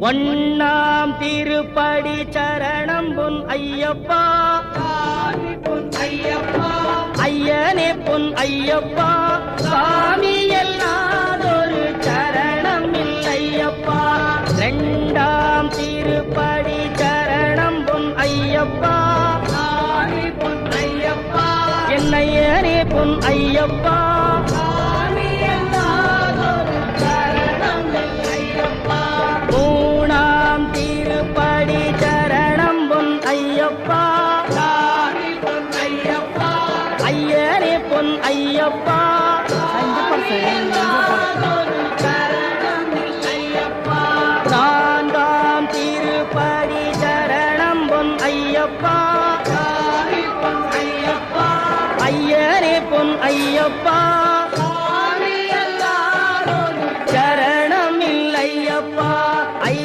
ஒன்னாம் திருப்படி சரணம் பொன் ஐயப்பா. ஐயனே பொன் ஐயப்பா. சாமி எல்லாதொரு சரணம் இல்லையப்பா. ரெண்டாம் திருப்படி சரணம் பொன் ஐயப்பா. என்னையனே பொன் ஐயப்பா. ஐயப்பா ஐயரே பொன் ஐயப்பா. தாண்டாம் திருப்படி சரணம் பொன் ஐயப்பா. ஐயரே பொன் சரணம் இல்லையப்பா.